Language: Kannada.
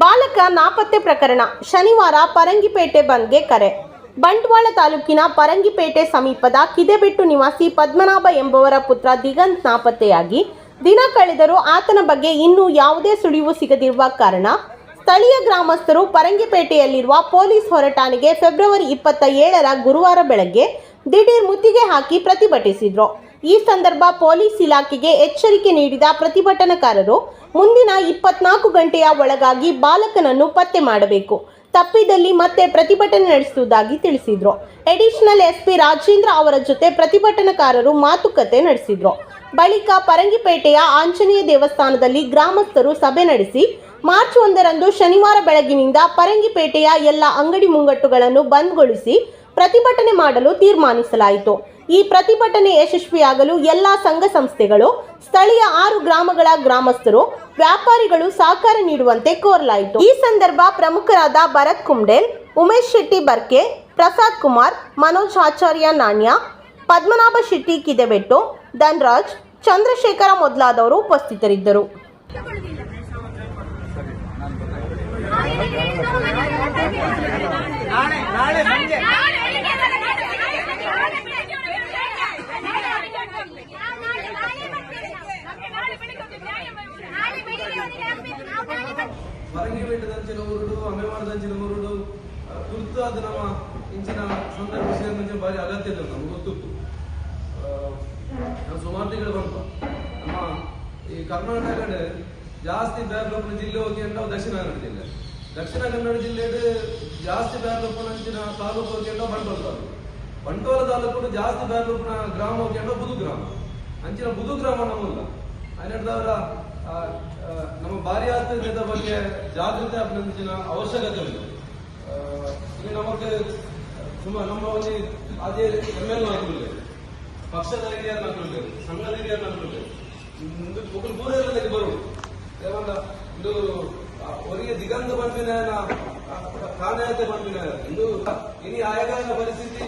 ಬಾಲಕ ನಾಪತ್ತೆ ಪ್ರಕರಣ ಶನಿವಾರ ಪರಂಗಿಪೇಟೆ ಬಂದ್ಗೆ ಕರೆ. ಬಂಟ್ವಾಳ ತಾಲೂಕಿನ ಪರಂಗಿಪೇಟೆ ಸಮೀಪದ ಕಿದೆಬೆಟ್ಟು ನಿವಾಸಿ ಪದ್ಮನಾಭ ಎಂಬುವರ ಪುತ್ರ ದಿಗಂತ್ ನಾಪತ್ತೆಯಾಗಿ ದಿನ ಕಳೆದರೂ ಆತನ ಬಗ್ಗೆ ಇನ್ನೂ ಯಾವುದೇ ಸುಳಿವು ಸಿಗದಿರುವ ಕಾರಣ ಸ್ಥಳೀಯ ಗ್ರಾಮಸ್ಥರು ಪರಂಗಿಪೇಟೆಯಲ್ಲಿರುವ ಪೊಲೀಸ್ ಹೊರಟಾಣೆಗೆ ಫೆಬ್ರವರಿ ಇಪ್ಪತ್ತ ಏಳರ ಗುರುವಾರ ಬೆಳಗ್ಗೆ ದಿಢೀರ್ ಮುತ್ತಿಗೆ ಹಾಕಿ ಪ್ರತಿಭಟಿಸಿದರು. ಈ ಸಂದರ್ಭ ಪೊಲೀಸ್ ಇಲಾಖೆಗೆ ಎಚ್ಚರಿಕೆ ನೀಡಿದ ಪ್ರತಿಭಟನಾಕಾರರು, ಮುಂದಿನ ಇಪ್ಪತ್ನಾಲ್ಕು ಗಂಟೆಯ ಒಳಗಾಗಿ ಬಾಲಕನನ್ನು ಪತ್ತೆ ಮಾಡಬೇಕು. ತಪ್ಪಿದಲ್ಲಿ ಮತ್ತೆ ಪ್ರತಿಭಟನೆ ನಡೆಸುವುದಾಗಿ ತಿಳಿಸಿದರು. ಎಡಿಷನಲ್ ಎಸ್ಪಿ ರಾಜೇಂದ್ರ ಅವರ ಜೊತೆ ಪ್ರತಿಭಟನಾಕಾರರು ಮಾತುಕತೆ ನಡೆಸಿದರು. ಬಳಿಕ ಪರಂಗಿಪೇಟೆಯ ಆಂಜನೇಯ ದೇವಸ್ಥಾನದಲ್ಲಿ ಗ್ರಾಮಸ್ಥರು ಸಭೆ ನಡೆಸಿ, ಮಾರ್ಚ್ ಒಂದರಂದು ಶನಿವಾರ ಬೆಳಗಿನಿಂದ ಪರಂಗಿಪೇಟೆಯ ಎಲ್ಲ ಅಂಗಡಿ ಮುಂಗಟ್ಟುಗಳನ್ನು ಬಂದ್ಗೊಳಿಸಿ ಪ್ರತಿಭಟನೆ ಮಾಡಲು ತೀರ್ಮಾನಿಸಲಾಯಿತು. ಈ ಪ್ರತಿಭಟನೆ ಯಶಸ್ವಿಯಾಗಲು ಎಲ್ಲ ಸಂಘ ಸಂಸ್ಥೆಗಳು, ಸ್ಥಳೀಯ ಆರು ಗ್ರಾಮಗಳ ಗ್ರಾಮಸ್ಥರು, ವ್ಯಾಪಾರಿಗಳು ಸಹಕಾರ ನೀಡುವಂತೆ ಕೋರಲಾಯಿತು. ಈ ಸಂದರ್ಭ ಪ್ರಮುಖರಾದ ಭರತ್ ಕುಂಡೇಲ್, ಉಮೇಶ್ ಶೆಟ್ಟಿ ಬರ್ಕೆ, ಪ್ರಸಾದ್ ಕುಮಾರ್, ಮನೋಜ್ ಆಚಾರ್ಯ ನಾಣ್ಯ, ಪದ್ಮನಾಭ ಶೆಟ್ಟಿ ಕಿದೆಬೆಟ್ಟು, ಧನ್ರಾಜ್, ಚಂದ್ರಶೇಖರ ಮೊದಲಾದವರು ಉಪಸ್ಥಿತರಿದ್ದರು. ಪರಂಗಿ ಬೆಟ್ಟದಂಚಿನ ಊರುಡು ಅಂಚಿನ ಊರುಡು ತುರ್ತು ಅದು ನಮ್ಮ ಇಂಚಿನ ಸಂದರ್ಭ ಸೇರಿದಂತೆ ಭಾರಿ ಅಗತ್ಯ ಇದೆ ನಮ್ಗೆ ಗೊತ್ತಿತ್ತು ಆ, ನಾವು ಸುಮಾರು ತಿಂಗಳು ಬಂತು ನಮ್ಮ ಈ ಕರ್ನಾಟಕ ಜಾಸ್ತಿ ಬ್ಯಾರ್ಲೋಪನ ಜಿಲ್ಲೆ ಹೋಗಿ ಅಂತ ದಕ್ಷಿಣ ಕನ್ನಡ ಜಿಲ್ಲೆ. ದಕ್ಷಿಣ ಕನ್ನಡ ಜಿಲ್ಲೆ ಜಾಸ್ತಿ ಬ್ಯಾರ್ಲೋಪನ ಅಂಚಿನ ತಾಲೂಕು ಹೋಗಿ ಅಂತ ಬಂಟ್ವಾಳ ತಾಲೂಕು. ಬಂಟ್ವಾಳ ತಾಲೂಕು ಜಾಸ್ತಿ ಬ್ಯಾರ್ಲೋಪನ ಗ್ರಾಮ ಹೋಗಿ ಅಂತ ಬುದು ಗ್ರಾಮ ಅಂಚಿನ ಬುದು ಗ್ರಾಮ ನಮ್ಮಲ್ಲ. ಹನ್ನೆರಡವರ ನಮ್ಮ ಭಾರಿ ಆತ್ಮೀಯದ ಬಗ್ಗೆ ಜಾಗೃತಿ ಅಭಿನಂದಿಸಿನ ಅವಶ್ಯಕತೆ ಉಂಟು. ಇಲ್ಲಿ ನಮಗೆ ಸುಮ್ಮ ನಮ್ಮ ಒಂದು ಅದೇ ಎಂ ಎಲ್ ನಾಯಕರು ಪಕ್ಷದ ಹಿರಿಯರ ನಾಯಕರು ಸಂಘದ ಹಿರಿಯರ ನಾಯಕರು ಮುಂದೆ ಒಬ್ಬರು ದೂರ ಬರುವುದು. ಬರು ಇದು ಆ, ಅವರಿಗೆ ದಿಗಂತ ಬಂದಿನ ಕಾಣೆ ಅಂತ ಬಂದಿನ ಇದು ಇನಿ ಆಯಗಾರ ಪರಿಸ್ಥಿತಿ